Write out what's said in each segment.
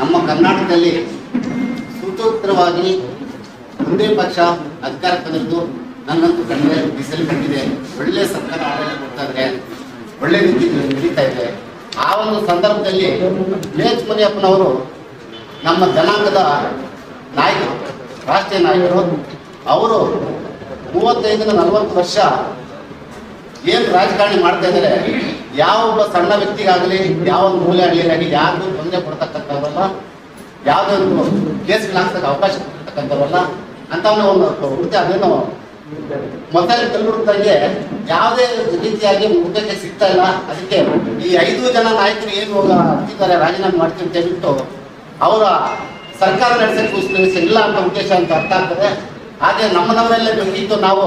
ನಮ್ಮ ಕರ್ನಾಟಕದಲ್ಲಿ ಸೂತೋತ್ತರವಾಗಿ ಒಂದೇ ಪಕ್ಷ ಅಧಿಕಾರ ಬಂದಿದ್ದು ನನ್ನಂತೂ ಕಣ್ಣೆ ಬಿಸಿಲು ಕಂಡಿದೆ ಒಳ್ಳೆ ಸರ್ಕಾರ ಆಡಳಿತ ಕೊಡ್ತಾ ಇದ್ರೆ ಒಳ್ಳೆ ರೀತಿ ನಡೀತಾ ಇದೆ. ಆ ಒಂದು ಸಂದರ್ಭದಲ್ಲಿ ಮೇಚ್ ಮುನಿಯಪ್ಪನವರು ನಮ್ಮ ಜನಾಂಗದ ನಾಯಕರು, ರಾಷ್ಟ್ರೀಯ ನಾಯಕರು, ಅವರು ಮೂವತ್ತೈದರಿಂದ ನಲವತ್ತು ವರ್ಷ ಏನು ರಾಜಕಾರಣಿ ಮಾಡ್ತಾ ಇದ್ದಾರೆ? ಯಾವ ಒಬ್ಬ ಸಣ್ಣ ವ್ಯಕ್ತಿಗಾಗಲಿ, ಯಾವ ಒಂದು ಮೂಲೆ ಆಗಲಿ ಯಾರಿಗೂ ತೊಂದರೆ ಕೊಡ್ತಕ್ಕಂಥವ್ರಲ್ಲ ಒಂದು ಕೇಸ್ಗಳು ಹಾಕ್ತಕ್ಕ ಅವಕಾಶ ಕೊಡ್ತಕ್ಕಂಥವ್ರಲ್ಲ ಅಂತವನ್ನ ಒಂದು ವೃತ್ತಿ ಅದೇನೋ ಮೊದಲ ಕಲ್ಬಿಡ್ತಾಗೆ ಯಾವುದೇ ರೀತಿಯಾಗಿ ಮುಖಕ್ಕೆ ಸಿಗ್ತಾ ಇಲ್ಲ. ಅದಕ್ಕೆ ಈ ಐದು ಜನ ನಾಯಕರು ಏನು ಹತ್ತಿದ್ದಾರೆ ರಾಜೀನಾಮೆ ಮಾಡ್ತೀವಿ ಅಂತ ಹೇಳ್ಬಿಟ್ಟು ಅವರ ಸರ್ಕಾರ ನಡೆಸಕ್ಕೆ ಇಲ್ಲ ಅಂತ ಉದ್ದೇಶ ಅಂತ ಅರ್ಥ ಆಗ್ತದೆ. ಆದ್ರೆ ನಮ್ಮ ನಮ್ಮಲ್ಲೇ ಬೇಕಿತ್ತು ನಾವು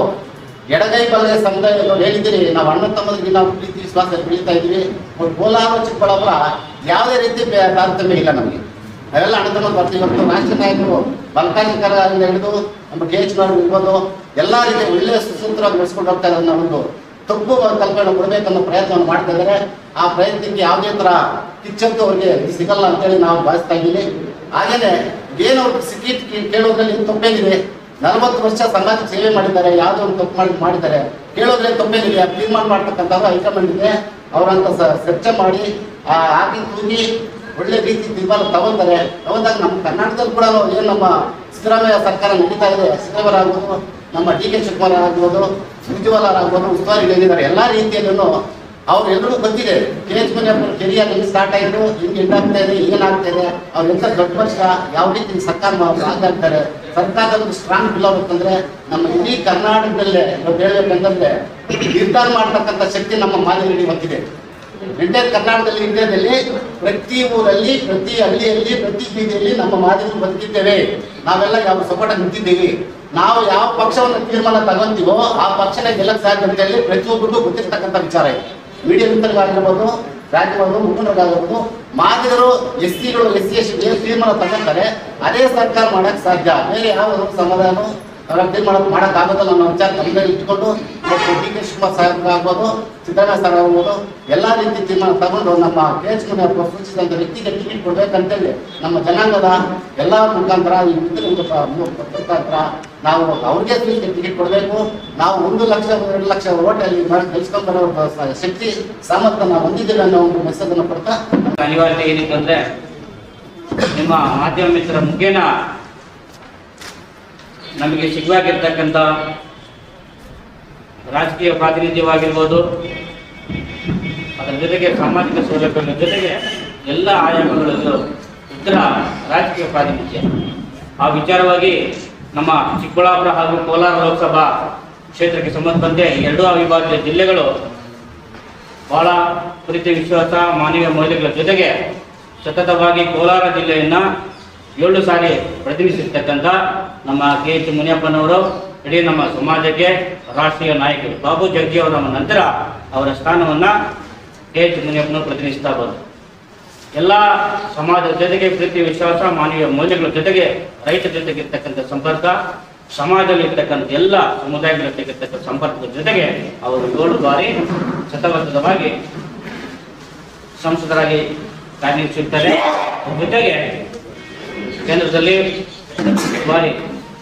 ಎಡಗೈ ಬಲಗೈ ಸಮುದಾಯ ಹೇಳಿದ್ದೀರಿ, ನಾವು ಅಣ್ಣ ತಮ್ಮದಿಗೆ ನಾವು ಪ್ರೀತಿ, ವಿಶ್ವಾಸ ಬೆಳೀತಾ ಇದ್ವಿ ಒಂದು ಕೋಲಾರ, ಚಿಕ್ಕಬಳ್ಳಾಪುರ ಯಾವುದೇ ರೀತಿ ತಾರತಮ್ಯ ಇಲ್ಲ ನಮಗೆ. ಅವೆಲ್ಲ ಅಣ್ಣ ತಮ್ಮ ಬರ್ತೀವಿ. ಇವತ್ತು ರಾಷ್ಟ್ರೀಯ ನಾಯಕರು ಬಲಕಾಲಿಕರಿಂದ ಹಿಡಿದು ನಮ್ಮ ಕೆ ಎಚ್ ಇರ್ಬೋದು. ಎಲ್ಲ ರೀತಿ ಒಳ್ಳೆಯ ಸುಸೂತ್ರವಾಗಿ ನಡೆಸ್ಕೊಂಡು ಹೋಗ್ತಾ ಇದ್ದಾರೆ ನಮ್ಮದು ತಪ್ಪು ಕಲ್ಪನೆ ಕೊಡಬೇಕನ್ನೋ ಪ್ರಯತ್ನವನ್ನು ಮಾಡ್ತಾ ಇದ್ದಾರೆ. ಆ ಪ್ರಯತ್ನಕ್ಕೆ ಯಾವುದೇ ಥರ ಕಿಚ್ಚಂತೂ ಅವ್ರಿಗೆ ಸಿಗಲ್ಲ ಅಂತೇಳಿ ನಾವು ಭಾವಿಸ್ತಾ ಇದ್ದೀನಿ ಹಾಗೇನೆ, ಏನು ಸಿಕ್ಕಿ ಕೇಳೋದ್ರಲ್ಲಿ ತಪ್ಪೇನಿದೆ. ನಲವತ್ತು ವರ್ಷ ಸಮಾಜಕ್ಕೆ ಸೇವೆ ಮಾಡಿದ್ದಾರೆ, ಯಾವುದೋ ಒಂದು ತಪ್ಪು ಮಾಡಿ ಮಾಡಿದ್ದಾರೆ. ಕೇಳೋದ್ರೆ ತಪ್ಪೇನಿಲ್ಲ ತೀರ್ಮಾನ ಮಾಡ್ತಕ್ಕಂಥವ್ರು ಇದೆ. ಅವರಂತ ಚರ್ಚೆ ಮಾಡಿ, ಆ, ಆಗಿ ತೂಗಿ ಒಳ್ಳೆ ರೀತಿ ತೀರ್ಮಾನ ತಗೊಂತಾರೆ. ತಗೊಂಡಾಗ ನಮ್ಮ ಕರ್ನಾಟಕದಲ್ಲಿ ಕೂಡ ಏನು ನಮ್ಮ ಸಿದ್ದರಾಮಯ್ಯ ಸರ್ಕಾರ ನಡೀತಾ ಇದೆ, ಸಿದ್ದರಾಮಯ್ಯ ನಮ್ಮ ಡಿ ಕೆ ಶಿವಕುಮಾರ್ ಆಗ್ಬೋದು ಉಜ್ವಲ ಆಗ್ಬೋದು ಉಸ್ತುವಾರಿ ಹೇಳಿದ್ದಾರೆ ಎಲ್ಲ ರೀತಿಯಲ್ಲೂ ಅವ್ರು ಎಲ್ಲರೂ ಗೊತ್ತಿದೆ ಕೆ ಎಚ್ ಮುನಿಯಪ್ಪನ ಕೆರಿಯರ್ ಹೆಂಗ್ ಸ್ಟಾರ್ಟ್ ಆಯಿತು, ಹೆಂಗ್ ಎಂಟಾಗ್ತಾ ಇದೆ ಏನಾಗ್ತಾ ಇದೆ, ಅವ್ರು ಎಂತ ದೊಡ್ಡ ಪಕ್ಷ, ಯಾವ ರೀತಿ ಸರ್ಕಾರ ಆಗ್ತಾರೆ. ಸರ್ಕಾರದ ಒಂದು ಸ್ಟ್ರಾಂಗ್ ಬಿಲ್ ಅಂತಂದ್ರೆ ನಮ್ಮ ಇಡೀ ಕರ್ನಾಟಕದಲ್ಲೇ ನಾವು ಹೇಳ್ಬೇಕಂತಂದ್ರೆ ನಿರ್ಧಾರ ಮಾಡ್ತಕ್ಕಂಥ ಶಕ್ತಿ ನಮ್ಮ ಮಾದರಿ ಹೊಂದಿದೆ ಇಂಡಿಯಾ ಕರ್ನಾಟಕದಲ್ಲಿ, ಇಂಡಿಯಾದಲ್ಲಿ ಪ್ರತಿ ಊರಲ್ಲಿ, ಪ್ರತಿ ಹಳ್ಳಿಯಲ್ಲಿ, ಪ್ರತಿ ಬೀದಿಯಲ್ಲಿ ನಮ್ಮ ಮಾದರಿ ಬದುಕಿದ್ದೇವೆ. ನಾವೆಲ್ಲ ಯಾವ ಸಪೋರ್ಟ್ ನಿಂತಿದ್ದೀವಿ. ನಾವು ಯಾವ ಪಕ್ಷವನ್ನು ತೀರ್ಮಾನ ತಗೊಂತೀವೋ, ಆ ಪಕ್ಷನ ಗೆಲ್ಲಕ್ಕೆ ಸಾಧ್ಯ ಅಂತ ಹೇಳಿ ಪ್ರತಿಯೊಬ್ಬರಿಗೂ ಗೊತ್ತಿರ್ತಕ್ಕಂಥ ವಿಚಾರ ಇದೆ. ಮೀಡಿಯಾ ಮಿತ್ರರಾಗಿರ್ಬೋದು ರಾಜ್ಯಗಳು ಮುಖಂಡರಾಗಿರ್ಬೋದು ಮಾದಿಗರು ಎಸ್ ಸಿಗಳು ಎಸ್ ಸಿ ಎಸ್ ಏನು ತೀರ್ಮಾನ ತಗೊಂತಾರೆ. ಅದೇ ಸರ್ಕಾರ ಮಾಡಕ್ ಸಾಧ್ಯ. ಬೇರೆ ಯಾವ ಸಮಾಧಾನ ಅವರ ಮಾಡೋದು? ಮಾಡಕ್ ಆಗೋದಿಲ್ಲ ಅನ್ನೋ ವಿಚಾರ ಗಮನದಲ್ಲಿ ಇಟ್ಕೊಂಡು ಮತ್ತು ಡಿ ಕೆ ಶಿವಕುಮಾರ್ ಸಾಹೇಬ್ ಆಗ್ಬೋದು, ಸಿದ್ದರಾಮಯ್ಯ ಸರ್ ಆಗ್ಬೋದು, ಎಲ್ಲಾ ರೀತಿ ತೀರ್ಮಾನ ತಗೊಂಡು ನಮ್ಮ ಕೆ ಎಚ್ ಮುನಿಯಪ್ಪ ಸೂಚಿಸಿದಂತ ವ್ಯಕ್ತಿಗೆ ಟಿಕೆಟ್ ಕೊಡಬೇಕಂತೇಳಿ ನಮ್ಮ ಜನಾಂಗದ ಎಲ್ಲ ಮುಖಾಂತರ, ಈ ಮುಖಾಂತರ ನಾವು ಅವ್ರಿಗೆ ಟಿಕೆಟ್ ಕೊಡಬೇಕು. ನಾವು ಒಂದು ಲಕ್ಷ ಎರಡು ಲಕ್ಷ ಓಟಲ್ಲಿ ಗೆಲ್ಸ್ಕೊಂಡ್ಬರೋ ಶಕ್ತಿ, ಸಾಮರ್ಥ್ಯ ನಾವು ಹೊಂದಿದ್ದೇವೆ ಅನ್ನೋ ಒಂದು ಮೆಸೇಜ್ ಅನ್ನು ಕೊಡ್ತಾ ಅನಿವಾರ್ಯತೆ ಏನಿತ್ತು ಅಂದ್ರೆ ನಿಮ್ಮ ಮಾಧ್ಯಮ ಮಿತ್ರ ಮುಖೇನ ನಮಗೆ ಸಿಗುವಾಗಿರ್ತಕ್ಕಂಥ ರಾಜಕೀಯ ಪ್ರಾತಿನಿಧ್ಯವಾಗಿರ್ಬೋದು, ಅದರ ಜೊತೆಗೆ ಸಾಮಾಜಿಕ ಸೌಲಭ್ಯಗಳ ಜೊತೆಗೆ ಎಲ್ಲ ಆಯಾಮಗಳಲ್ಲೂ ಉತ್ತರ ರಾಜಕೀಯ ಪ್ರಾತಿನಿಧ್ಯ. ಆ ವಿಚಾರವಾಗಿ ನಮ್ಮ ಚಿಕ್ಕಬಳ್ಳಾಪುರ ಹಾಗೂ ಕೋಲಾರ ಲೋಕಸಭಾ ಕ್ಷೇತ್ರಕ್ಕೆ ಸಂಬಂಧಪಟ್ಟಂತೆ ಎರಡೂ ಅವಿಭಾಜ್ಯ ಜಿಲ್ಲೆಗಳು ಬಹಳ ಪ್ರೀತಿ ವಿಶ್ವಾಸ, ಮಾನವೀಯ ಮೌಲ್ಯಗಳ ಜೊತೆಗೆ ಸತತವಾಗಿ ಕೋಲಾರ ಜಿಲ್ಲೆಯನ್ನು ಏಳು ಸಾರಿ ಪ್ರತಿನಿಧಿಸಿರ್ತಕ್ಕಂಥ ನಮ್ಮ ಕೆ ಎಚ್ ಮುನಿಯಪ್ಪನವರು ಇಡೀ ನಮ್ಮ ಸಮಾಜಕ್ಕೆ ರಾಷ್ಟ್ರೀಯ ನಾಯಕರು. ಬಾಬು ಜಗ್ಗಿ ಅವರ ನಂತರ ಅವರ ಸ್ಥಾನವನ್ನ ಕೆ ಎಚ್ ಮುನಿಯಪ್ಪನವರು ಪ್ರತಿನಿಧಿಸ್ತಾ ಬಂದರು. ಎಲ್ಲ ಸಮಾಜದ ಜೊತೆಗೆ ಪ್ರೀತಿ, ವಿಶ್ವಾಸ, ಮಾನವೀಯ ಮೌಲ್ಯಗಳ ಜೊತೆಗೆ ರೈತರ ಜೊತೆಗೆ ಇರ್ತಕ್ಕಂಥ ಸಂಪರ್ಕ ಸಮಾಜದಲ್ಲಿ ಇರ್ತಕ್ಕಂಥ ಎಲ್ಲ ಸಮುದಾಯಗಳ ಸಂಪರ್ಕದ ಜೊತೆಗೆ ಅವರು ಏಳು ಬಾರಿ ಸತತವಾಗಿ ಸಂಸದರಾಗಿ ಕಾರ್ಯನಿರ್ವಹಿಸುತ್ತಾರೆ. ಜೊತೆಗೆ ಕೇಂದ್ರದಲ್ಲಿ ಬಾರಿ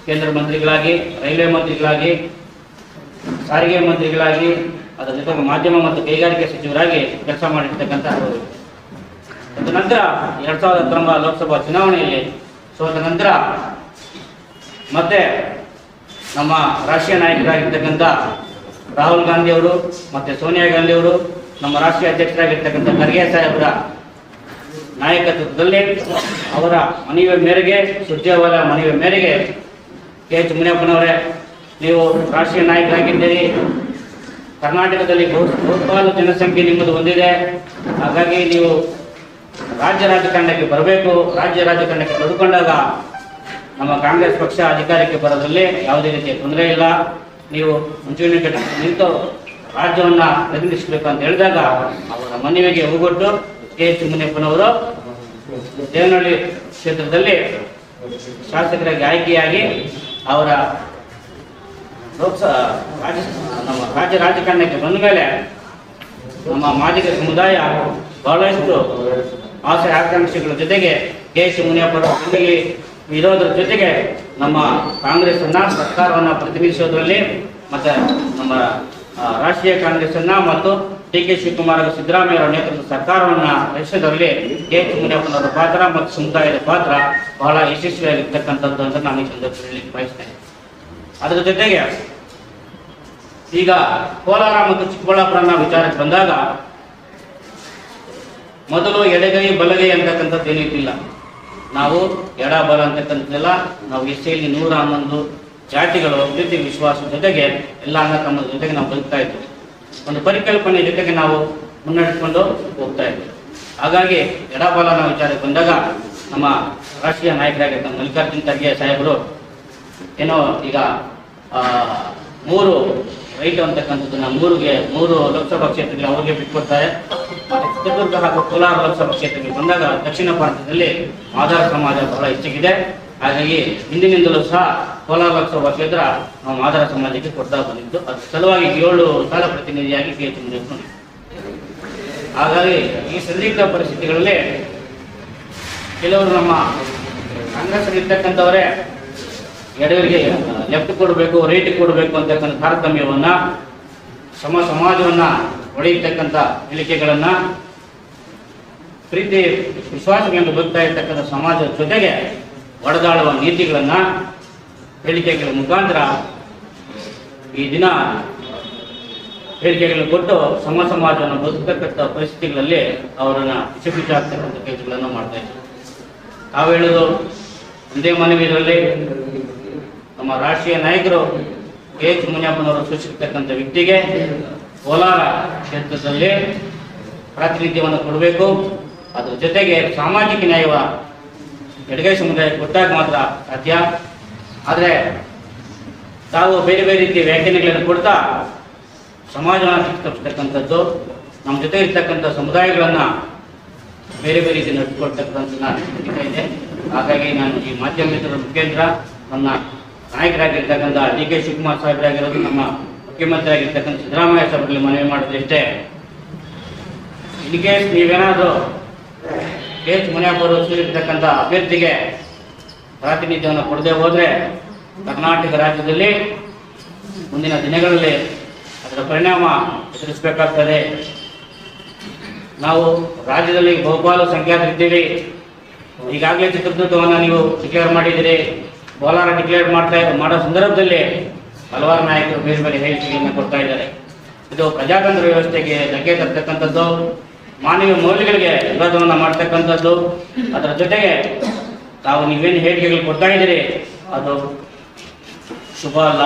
ಕೇಂದ್ರ ಮಂತ್ರಿಗಳಾಗಿ, ರೈಲ್ವೆ ಮಂತ್ರಿಗಳಾಗಿ, ಸಾರಿಗೆ ಮಂತ್ರಿಗಳಾಗಿ, ಅದರ ಜೊತೆಗೆ ಮಾಧ್ಯಮ ಮತ್ತು ಕೈಗಾರಿಕೆ ಸಚಿವರಾಗಿ ಕೆಲಸ ಮಾಡಿರ್ತಕ್ಕಂಥ ಅವರು. ನಂತರ ಎರಡ್ ಸಾವಿರದ ಹತ್ತೊಂಬತ್ತು ಲೋಕಸಭಾ ಚುನಾವಣೆಯಲ್ಲಿ ಸೋತ ನಂತರ ಮತ್ತೆ ನಮ್ಮ ರಾಷ್ಟ್ರೀಯ ನಾಯಕರಾಗಿರ್ತಕ್ಕಂಥ ರಾಹುಲ್ ಗಾಂಧಿ ಅವರು ಮತ್ತೆ ಸೋನಿಯಾ ಗಾಂಧಿ ಅವರು ನಮ್ಮ ರಾಷ್ಟ್ರೀಯ ಅಧ್ಯಕ್ಷರಾಗಿರ್ತಕ್ಕಂಥ ಖರ್ಗೆ ಸಾಹೇಬರ ನಾಯಕತ್ವದಲ್ಲಿ ಅವರ ಮನವಿಯ ಮೇರೆಗೆ ಸುರ್ಜೇವಾಲ ಮನವಿಯ ಮೇರೆಗೆ ಕೆ ಎಚ್ ಮುನಿಯಪ್ಪನವರೇ, ನೀವು ರಾಷ್ಟ್ರೀಯ ನಾಯಕರಾಗಿದ್ದೀರಿ. ಕರ್ನಾಟಕದಲ್ಲಿ ಬಹು- ಬಹುಪಾಲು ಜನಸಂಖ್ಯೆ ನಿಮ್ಮದು ಹೊಂದಿದೆ. ಹಾಗಾಗಿ ನೀವು ರಾಜ್ಯ ರಾಜಕಾರಣಕ್ಕೆ ಬರಬೇಕು. ರಾಜ್ಯ ರಾಜಕಾರಣಕ್ಕೆ ಬದುಕೊಂಡಾಗ ನಮ್ಮ ಕಾಂಗ್ರೆಸ್ ಪಕ್ಷ ಅಧಿಕಾರಕ್ಕೆ ಬರೋದ್ರಲ್ಲಿ ಯಾವುದೇ ರೀತಿಯ ತೊಂದರೆ ಇಲ್ಲ. ನೀವು ಮುಂಚೂಣಿ ಕಟ್ಟಿ ನಿಂತು ರಾಜ್ಯವನ್ನು ಪ್ರತಿನಿಧಿಸಬೇಕು ಅಂತ ಹೇಳಿದಾಗ ಅವರ ಮನವಿಗೆ ಹೋಗೊಟ್ಟು ಕೆ ಎಚ್ ಮುನಿಯಪ್ಪನವರು ದೇವನಹಳ್ಳಿ ಕ್ಷೇತ್ರದಲ್ಲಿ ಶಾಸಕರಾಗಿ ಆಯ್ಕೆಯಾಗಿ ಅವರ ನಮ್ಮ ರಾಜ್ಯ ರಾಜಕಾರಣಕ್ಕೆ ಬಂದ ಮೇಲೆ ನಮ್ಮ ಮಾದಿಗ ಸಮುದಾಯ ಬಹಳಷ್ಟು ಆಸೆ ಆಕಾಂಕ್ಷೆಗಳ ಜೊತೆಗೆ ಕೆ ಸಿ ಮುನಿಯಪ್ಪರ ಇಲ್ಲಿ ಇರೋದ್ರ ಜೊತೆಗೆ ನಮ್ಮ ಕಾಂಗ್ರೆಸ್ಸನ್ನು, ಸರ್ಕಾರವನ್ನ ಪ್ರತಿನಿಧಿಸೋದ್ರಲ್ಲಿ ಮತ್ತೆ ನಮ್ಮ ರಾಷ್ಟ್ರೀಯ ಕಾಂಗ್ರೆಸ್ಸನ್ನು ಮತ್ತು ಡಿ ಕೆ ಶಿವಕುಮಾರ್ ಹಾಗೂ ಸಿದ್ದರಾಮಯ್ಯ ಅವರ ನೇತೃತ್ವದ ಸರ್ಕಾರವನ್ನ ರಚಿಸಿದಲ್ಲಿ ಕೆ ಎಚ್ ಪಾತ್ರ ಮತ್ತು ಸಮುದಾಯದ ಪಾತ್ರ ಬಹಳ ಯಶಸ್ವಿಯಾಗಿರ್ತಕ್ಕಂಥದ್ದು ಅಂತ ನಾನು ಈ ಸಂದರ್ಭದಲ್ಲಿ ಬಯಸ್ತೇನೆ ಅದರ ಜೊತೆಗೆ ಈಗ ಕೋಲಾರ ಮತ್ತು ಚಿಕ್ಕಬಳ್ಳಾಪುರನ ವಿಚಾರಕ್ಕೆ ಬಂದಾಗ ಮೊದಲು ಎಡಗೈ, ಬಲಗೈ ಅಂತಕ್ಕಂಥದ್ದು ಏನಿರಲಿಲ್ಲ ನಾವು ಎಡ, ಬಲ ಅಂತಕ್ಕಂಥದ್ದೆಲ್ಲ ನಾವು ಎಸ್ಸಿಯಲ್ಲಿ ನೂರ ಹನ್ನೊಂದು ಜಾತಿಗಳು ಪ್ರೀತಿ ವಿಶ್ವಾಸದ ಜೊತೆಗೆ ಎಲ್ಲ ಅನ್ನ ತಮ್ಮದ ಜೊತೆಗೆ ನಾವು ಬದುಕ್ತಾ ಇದ್ವಿ. ಒಂದು ಪರಿಕಲ್ಪನೆ ಜೊತೆಗೆ ನಾವು ಮುನ್ನಡೆಸಿಕೊಂಡು ಹೋಗ್ತಾ ಇದ್ವಿ. ಹಾಗಾಗಿ ಎಡಬಲನ ವಿಚಾರಕ್ಕೆ ಬಂದಾಗ ನಮ್ಮ ರಾಷ್ಟ್ರೀಯ ನಾಯಕರಾಗಿದ್ದ ಮಲ್ಲಿಕಾರ್ಜುನ್ ಖರ್ಗೆ ಸಾಹೇಬರು ಏನೋ ಈಗ ಮೂರು ರೈಟ್ ಅಂತಕ್ಕಂಥದ್ದನ್ನ ಮೂರಿಗೆ, ಮೂರು ಲೋಕಸಭಾ ಕ್ಷೇತ್ರಗಳಿಗೆ ಅವ್ರಿಗೆ ಬಿಟ್ಕೊಡ್ತಾರೆ. ಚಿತ್ರದುರ್ಗ ಹಾಗೂ ಕೋಲಾರ ಲೋಕಸಭಾ ಕ್ಷೇತ್ರಗಳಿಗೆ ಬಂದಾಗ ದಕ್ಷಿಣ ಭಾರತದಲ್ಲಿ ಆಧಾರ ಸಮಾಜ ಬಹಳ ಹೆಚ್ಚಿಗಿದೆ. ಹಾಗಾಗಿ ಹಿಂದಿನಿಂದಲೂ ಸಹ ಕೋಲಾರ ಲೋಕಸಭಾ ಕ್ಷೇತ್ರ ನಾವು ಮಾದರ ಸಮಾಜಕ್ಕೆ ಕೊಡ್ತಾ ಬಂದಿದ್ದು ಅದ್ರ ಸಲುವಾಗಿ ಏಳು ಕಾಲ ಪ್ರತಿನಿಧಿಯಾಗಿ ಕೆ ಎಚ್ ಹಾಗಾಗಿ ಈ ಸಂದಿಗ್ಧ ಪರಿಸ್ಥಿತಿಗಳಲ್ಲಿ ಕೆಲವರು ನಮ್ಮ ಕಾಂಗ್ರೆಸ್ ಇರ್ತಕ್ಕಂಥವರೇ ಎಡವರಿಗೆ ಲೆಫ್ಟ್ ಕೊಡಬೇಕು ರೈಟ್ ಕೊಡಬೇಕು ಅಂತಕ್ಕಂಥ ತಾರತಮ್ಯವನ್ನು, ಸಮ ಸಮಾಜವನ್ನ ಹೊಡೆಯತಕ್ಕಂಥ ಹೇಳಿಕೆಗಳನ್ನು ಪ್ರೀತಿ ವಿಶ್ವಾಸಗಳನ್ನು ಬದುಕ್ತಾ ಇರ್ತಕ್ಕಂಥ ಸಮಾಜದ ಜೊತೆಗೆ ಒಡೆದಾಡುವ ನೀತಿಗಳನ್ನು ಹೇಳಿಕೆಗಳ ಮುಖಾಂತರ ಈ ದಿನ ಹೇಳಿಕೆಗಳನ್ನು ಕೊಟ್ಟು ಸಮ ಸಮಾಜವನ್ನು ಬದುಕತಕ್ಕಂಥ ಪರಿಸ್ಥಿತಿಗಳಲ್ಲಿ ಅವರನ್ನು ಬಿಚ್ಚಬಿಚ್ಚಾಗ್ತಕ್ಕಂಥ ಕೆಲಸಗಳನ್ನು ಮಾಡ್ತಾ ಇದ್ದಾರೆ. ತಾವು ಹೇಳೋದು ಒಂದೇ ಮನವಿ ನಮ್ಮ ರಾಷ್ಟ್ರೀಯ ನಾಯಕರು ಕೆ ಎಚ್ ಮುನಿಯಪ್ಪನವರು ಸೂಚಿಸಿರ್ತಕ್ಕಂಥ ವ್ಯಕ್ತಿಗೆ ಕೋಲಾರ ಕ್ಷೇತ್ರದಲ್ಲಿ ಪ್ರಾತಿನಿಧ್ಯವನ್ನು ಕೊಡಬೇಕು. ಅದರ ಜೊತೆಗೆ ಸಾಮಾಜಿಕ ನ್ಯಾಯವ ಎಡಗೈ ಸಮುದಾಯ ಗೊತ್ತಾಗ ಮಾತ್ರ ಸಾಧ್ಯ. ಆದರೆ ತಾವು ಬೇರೆ ಬೇರೆ ರೀತಿಯ ವ್ಯಾಖ್ಯಾನಗಳನ್ನು ಕೊಡ್ತಾ ಸಮಾಜವನ್ನು ತಪ್ಪಿಸ್ತಕ್ಕಂಥದ್ದು ನಮ್ಮ ಜೊತೆ ಇರ್ತಕ್ಕಂಥ ಸಮುದಾಯಗಳನ್ನು ಬೇರೆ ಬೇರೆ ರೀತಿ ನಡೆಸಿಕೊಡ್ತಕ್ಕಂಥ ನಡೀತಾ ಇದೆ ಹಾಗಾಗಿ ನಾನು ಈ ಮಾಧ್ಯಮ ಮುಖೇಂದ್ರ, ನನ್ನ ನಾಯಕರಾಗಿರ್ತಕ್ಕಂಥ ಡಿ ಕೆ ಶಿವಕುಮಾರ್ ಸಾಹೇಬರಾಗಿರೋದು, ನಮ್ಮ ಮುಖ್ಯಮಂತ್ರಿ ಆಗಿರ್ತಕ್ಕಂಥ ಸಿದ್ದರಾಮಯ್ಯ ಸಾಹೇಬರಲ್ಲಿ ಮನವಿ ಮಾಡೋದಿಷ್ಟೇ ಇನ್ ಕೇಸ್ ನೀವೇನಾದರೂ ಕೆ ಎಚ್ ಮುನಿಯಪ್ಪ ಅವರು ಸೂಚಿರ್ತಕ್ಕಂಥ ಅಭ್ಯರ್ಥಿಗೆ ಪ್ರಾತಿನಿಧ್ಯವನ್ನು ಕೊಡದೆ ಹೋದರೆ ಕರ್ನಾಟಕ ರಾಜ್ಯದಲ್ಲಿ ಮುಂದಿನ ದಿನಗಳಲ್ಲಿ ಅದರ ಪರಿಣಾಮ ಎದುರಿಸಬೇಕಾಗ್ತದೆ. ನಾವು ರಾಜ್ಯದಲ್ಲಿ ಬಹುಪಾಲು ಸಂಖ್ಯಾತರಿದ್ದೀವಿ ಈಗಾಗಲೇ ಚಿತ್ರದುರ್ಗವನ್ನು ನೀವು ಡಿಕ್ಲೇರ್ ಮಾಡಿದ್ದೀರಿ. ಕೋಲಾರ ಡಿಕ್ಲೇರ್ ಮಾಡ್ತಾ ಮಾಡೋ ಸಂದರ್ಭದಲ್ಲಿ ಹಲವಾರು ನಾಯಕರು ಬೇರೆ ಬೇರೆ ಹೇಳಿಕೆಗಳನ್ನು ಕೊಡ್ತಾ ಇದ್ದಾರೆ. ಇದು ಪ್ರಜಾತಂತ್ರ ವ್ಯವಸ್ಥೆಗೆ ಧಕ್ಕೆ ತರ್ತಕ್ಕಂಥದ್ದು. ಮಾನವೀಯ ಮೌಲ್ಯಗಳಿಗೆ ವಿರೋಧವನ್ನು ಮಾಡ್ತಕ್ಕಂಥದ್ದು, ಅದರ ಜೊತೆಗೆ ತಾವು ನೀವೇನು ಹೇಳಿಕೆಗಳು ಕೊಡ್ತಾ ಇದ್ದೀರಿ, ಅದು ಶುಭ ಅಲ್ಲ.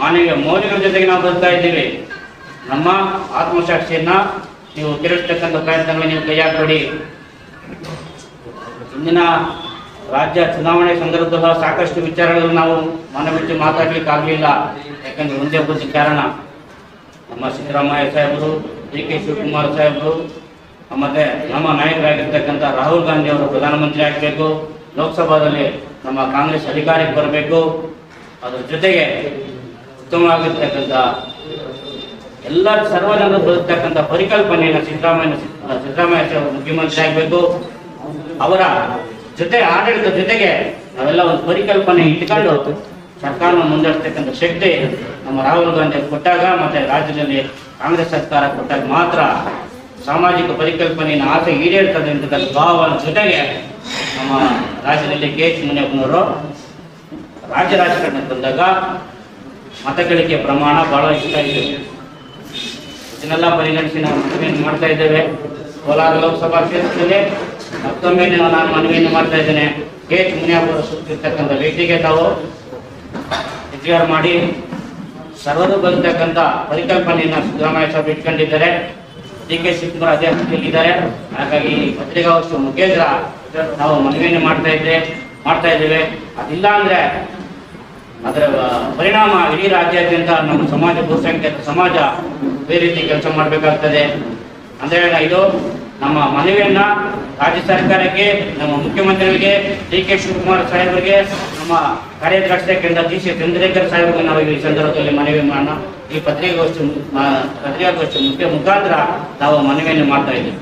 ಮಾನವೀಯ ಮೌಲ್ಯಗಳ ಜೊತೆಗೆ ನಾವು ಬದುಕ್ತಾ ಇದ್ದೀವಿ. ನಮ್ಮ ಆತ್ಮಸಾಕ್ಷಿಯನ್ನ ನೀವು ತಿರುಗಿಸ್ತಕ್ಕಂಥ ಪ್ರಯತ್ನಗಳು ನೀವು ಕೈ ಹಾಕಬೇಡಿ ಇಂದಿನ ರಾಜ್ಯ ಚುನಾವಣೆ ಸಂದರ್ಭದಲ್ಲ ಸಾಕಷ್ಟು ವಿಚಾರಗಳನ್ನು ನಾವು ಮನಬಿಟ್ಟು ಮಾತಾಡ್ಲಿಕ್ಕೆ ಆಗಲಿಲ್ಲ ಯಾಕಂದ್ರೆ ಒಂದೇ ಬುದ್ಧಿ ಕಾರಣ ನಮ್ಮ ಸಿದ್ದರಾಮಯ್ಯ ಸಾಹೇಬರು, ಡಿ ಕೆ ಶಿವಕುಮಾರ್ ಸಾಹೇಬರು, ಮತ್ತೆ ನಮ್ಮ ನಾಯಕರಾಗಿರ್ತಕ್ಕಂಥ ರಾಹುಲ್ ಗಾಂಧಿ ಅವರು ಪ್ರಧಾನಮಂತ್ರಿ ಆಗಬೇಕು. ಲೋಕಸಭಾದಲ್ಲಿ ನಮ್ಮ ಕಾಂಗ್ರೆಸ್ ಅಧಿಕಾರಕ್ಕೆ ಬರಬೇಕು. ಅದರ ಜೊತೆಗೆ ಉತ್ತಮವಾಗಿರ್ತಕ್ಕಂಥ ಎಲ್ಲ ಸರ್ವ ಜನರು ಬದುಕ್ತಕ್ಕಂಥ ಪರಿಕಲ್ಪನೆಯನ್ನು ಸಿದ್ದರಾಮಯ್ಯ ಸಿದ್ದರಾಮಯ್ಯ ಸಾಹೇಬರು ಮುಖ್ಯಮಂತ್ರಿ ಆಗಬೇಕು. ಅವರ ಜೊತೆ, ಆಡಳಿತದ ಜೊತೆಗೆ ನಾವೆಲ್ಲ ಒಂದು ಪರಿಕಲ್ಪನೆ ಇಟ್ಕೊಂಡು ಸರ್ಕಾರವನ್ನು ಮುಂದುವರಿಸ್ತಕ್ಕಂಥ ಶಕ್ತಿ ನಮ್ಮ ರಾಹುಲ್ ಗಾಂಧಿ ಕೊಟ್ಟಾಗ ಮತ್ತೆ ರಾಜ್ಯದಲ್ಲಿ ಕಾಂಗ್ರೆಸ್ ಸರ್ಕಾರ ಕೊಟ್ಟಾಗ ಮಾತ್ರ ಸಾಮಾಜಿಕ ಪರಿಕಲ್ಪನೆಯನ್ನು ಆಸೆ ಈಡೇರ್ತದೆ ಅಂತಕ್ಕಂಥ ಭಾವನ ಜೊತೆಗೆ ನಮ್ಮ ರಾಜ್ಯದಲ್ಲಿ ಕೆ ಎಚ್ ಮುನಿಯಪ್ಪನವರು ರಾಜ್ಯ ರಾಜಕಾರಣಕ್ಕೆ ಬಂದಾಗ ಮತಗಳಿಕೆ ಪ್ರಮಾಣ ಬಹಳ ಇಷ್ಟ ಇದೆ. ಇದನ್ನೆಲ್ಲ ಪರಿಗಣಿಸಿ ನಾವು ಮನವಿಯನ್ನು ಮಾಡ್ತಾ ಇದ್ದೇವೆ. ಕೋಲಾರ ಲೋಕಸಭಾ ಕ್ಷೇತ್ರದಲ್ಲಿ ಮತ್ತೊಮ್ಮೆ ನಾನು ಮನವಿಯನ್ನು ಮಾಡ್ತಾ ಇದ್ದೇನೆ. ಕೆ ಎಚ್ ಮುನಿಯಪ್ಪ ಸುತ್ತಿರ್ತಕ್ಕಂಥ ವ್ಯಕ್ತಿಗೆ ತಾವು ಡಿಕ್ಲೇರ್ ಮಾಡಿ ಸರ್ವರು ಬರ್ತಕ್ಕಂಥ ಪರಿಕಲ್ಪನೆಯನ್ನು ಸಿದ್ದರಾಮಯ್ಯ ಸಾಹೇಬ್ ಇಟ್ಕೊಂಡಿದ್ದಾರೆ. ಡಿ ಕೆ ಶಿವಕುಮಾರ್ ಅದೇ ಸ್ಥಿತಿಯಲ್ಲಿದ್ದಾರೆ ಹಾಗಾಗಿ ಪತ್ರಿಕಾ ಪತ್ರಿಕಾಗೋಷ್ಠಿ ಮುಖೇಂದ್ರ ನಾವು ಮನವಿಯನ್ನು ಮಾಡ್ತಾ ಇದ್ದೆ ಮಾಡ್ತಾ ಇದ್ದೇವೆ. ಅದಿಲ್ಲ ಅಂದ್ರೆ ಅದರ ಪರಿಣಾಮ ಇಡೀ ರಾಜ್ಯಾದ್ಯಂತ ನಮ್ಮ ಸಮಾಜ ಬಹುಸಂಖ್ಯಾತ ಸಮಾಜ ಬೇರೆ ರೀತಿ ಕೆಲಸ ಮಾಡಬೇಕಾಗ್ತದೆ. ಅಂದ್ರೆ ಇದು ನಮ್ಮ ಮನವಿಯನ್ನ ರಾಜ್ಯ ಸರ್ಕಾರಕ್ಕೆ, ನಮ್ಮ ಮುಖ್ಯಮಂತ್ರಿಗಳಿಗೆ ಡಿ ಕೆ ಶಿವಕುಮಾರ್ ಸಾಹೇಬರಿಗೆ, ನಮ್ಮ ಕಾರ್ಯದರ್ಶಿ ಕೇಂದ್ರ ಜಿ ಸಿ ಚಂದ್ರೇಕರ್ ಸಾಹೇಬರಿಗೆ ನಾವು ಈ ಸಂದರ್ಭದಲ್ಲಿ ಮನವಿ ಮಾಡೋಣ. ಈ ಪತ್ರಿಕಾಗೋಷ್ಠಿ ಪತ್ರಿಕಾಗೋಷ್ಠಿ ಮುಖ್ಯ ಮುಖಾಂತರ ನಾವು ಮನವಿಯನ್ನು ಮಾಡ್ತಾ ಇದ್ದೀವಿ.